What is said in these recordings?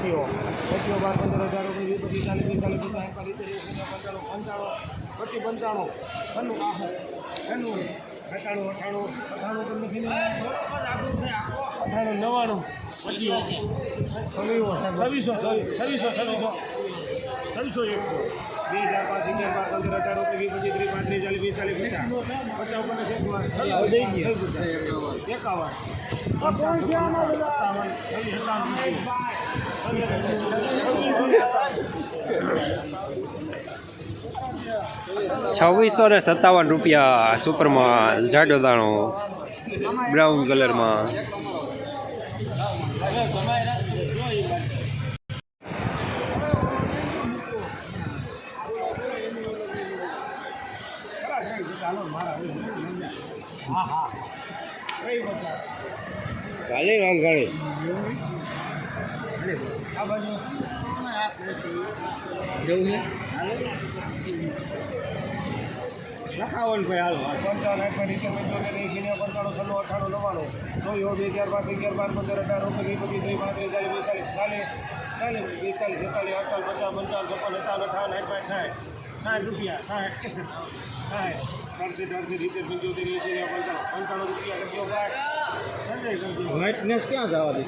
પચીઓ પચીઓ બાર પંદર હજાર ઓગણીસ પિસ્તાલીસ, પચાસ એકાલીસ ત્રીસ પંચાણું પંચાણું, પચીસ, પંચાણું છન્નું આહું છન્નું અઠાણું અઠાણું અઠાણું, તમને ફીને અઠાણું નવ્વાણું. છવ્વીસો એક. બે ચાર પાંચ અગિયાર પાંચ પંદર અઢાર ઓગણીસ પચીસ ત્રીસ પાંત્રીસ ચાલીસ વીસ પચાસ. એકાવન. છવ્વીસો ને સત્તાવન રૂપિયા સુપરમાં જાડો દાણો બ્રાઉન કલરમાં. કાલે આ બાજુ. જવું છે? લખાવન ભાઈ હાલો પંચાવન એક રીતે પંચોતેર એસી ને પંચાણું છન્નું અઠાણું નવ્વાણું. ચોવીસ બે અગિયાર પાંચ અગિયાર બાર પંદર અઢાર ઓગણીસ પચીસ ત્રીસ પાંત્રીસ ચાલીસ બેતાલીસ ચાલીસ ચાલીસ બેતાલીસ છેતાલીસ અડતાલીસ પચાસ પંચાવન છપ્પન સત્તાવન અઠાવન એક પાંચ સાઠ. સાઠ રૂપિયા સાઠ. સાઠ. ત્રણસો ત્રણસો સિત્તેર પંચોતેર એસી ને પંચાણું. પંચાણું રૂપિયા કરજો ક્યાં જવા દે?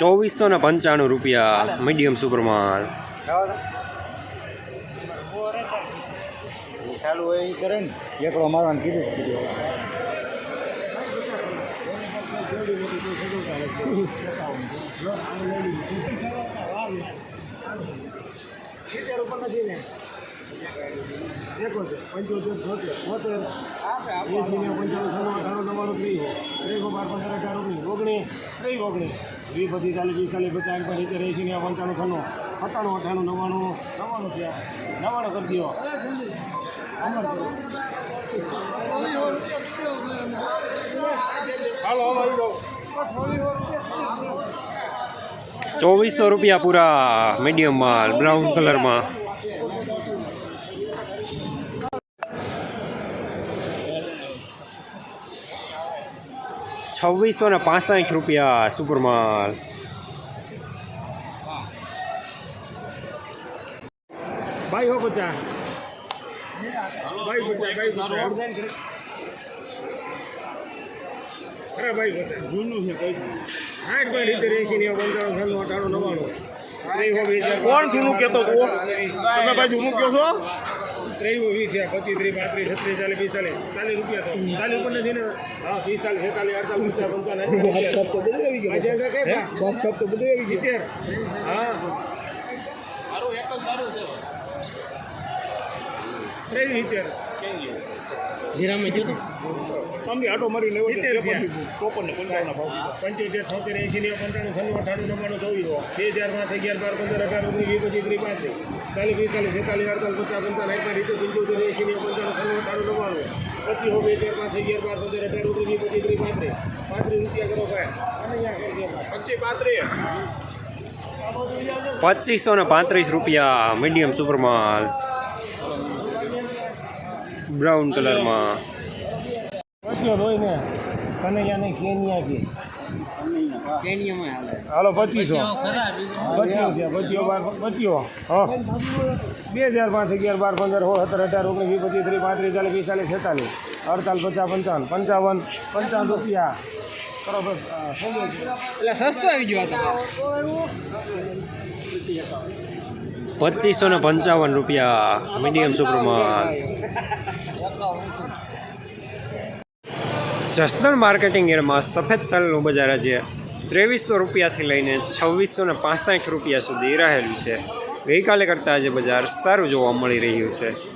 ચોવીસો ને પંચાણું રૂપિયા મીડિયમ સુપરમાં ચાલુ હોય એ કરે ને એકડો મારવાનું કીધું જ કીધું ઉપર નથી ને એકોતેર પંચોતેર છોતેર પંચાણું છન્નું અઠાણું નવ્વાણું ત્રીસ ત્રીસો બાર પંદર અઢાર ઓગણીસ ઓગણીસ ત્રીસ ઓગણીસ વીસ પચીસ ચાલીસ પિસ્તાલીસ પચાસ એક સિત્તેર એસી ને પંચાણું છન્નું સત્તાણું અઠાણું નવ્વાણું નવ્વાણું થયા નવ્વાણું કરી દો ચોવીસો રૂપિયા પૂરા મીડિયમ માલ બ્રાઉન કલરમાં છવ્વીસો ને પાસઠ રૂપિયા સુપર માલ. ભાઈ હો પચાસ ભાઈ પચાસ ભાઈ અરે ભાઈ પચાસ જૂનું છે કઈ આઠ ભાઈ લીધે એસી ને પંચાણું છન્નું અઠાણું કોણ જૂનું કેતો તમે બાજુ મૂક્યો છો? ત્રેવીસ વીસ છે પચીસ ત્રીસ પાંત્રીસ છત્રીસ ચાલીસ પિસ્તાલીસ. ચાલીસ રૂપિયા તો. ચાલીસ ઉપર નથી ને? હા પિસ્તાલીસ છેતાલીસ અડતાલીસ પચાસ પંચાવન તો બધું આવી ગયું. હા. ત્રેવીસ સિત્તેર જીરામાં ગયો અમે આટો મારી લેવો સિત્તેર ચોપન ને પંચાવન ભાવ પંચોતેર છોતેર એસી ને પંચાણું છન્નું અઠાણું નવ્વાણું ચોવીસ બે હજાર પાંચ અગિયાર બાર પંદર અઢાર ઓગણીસ વીસ પચીસ ત્રીસ પાંત્રીસ. ચાલીસ પિસ્તાલીસ છેતાલીસ અડતાલીસ પચાસ પંચાવન એક રીતે પંચોતેર એસી ને પંચાણું છન્નું અઠાણું નવ્વાણું પચીસ હો બે હજાર પાંચ અગિયાર બાર પંદર અઢાર ઓગણીસ વીસ પચીસ ત્રીસ પાંત્રીસ. પાંત્રીસ રૂપિયા કરો ભાઈ. પચીસ પાંત્રીસ. પચીસો ને પાંત્રીસ રૂપિયા મીડિયમ સુપર માલ. બ્રાઉન કલરમાં. હાલે. હાલો પચીસો. બે હજાર પાંચ અગિયાર બાર પંદર હો સત્તર અઢાર ઓગણીસ વીસ પચીસ ત્રીસ પાંત્રીસ ચાલીસ પિસ્તાલીસ છેતાલીસ. અડતાલીસ પચાસ પંચાવન પંચાવન પંચાવન રૂપિયા. બરોબર? એટલે સસ્તો આવી ગયો પચીસો ને પંચાવન રૂપિયા મીડિયમ સુપર માલ જસદણ માર્કેટિંગ એરમાં સફેદ તલનું બજાર આજે ત્રેવીસો રૂપિયાથી લઈને છવ્વીસો ને રૂપિયા સુધી રહેલું છે. ગઈકાલે કરતાં આજે બજાર સારું જોવા મળી રહ્યું છે.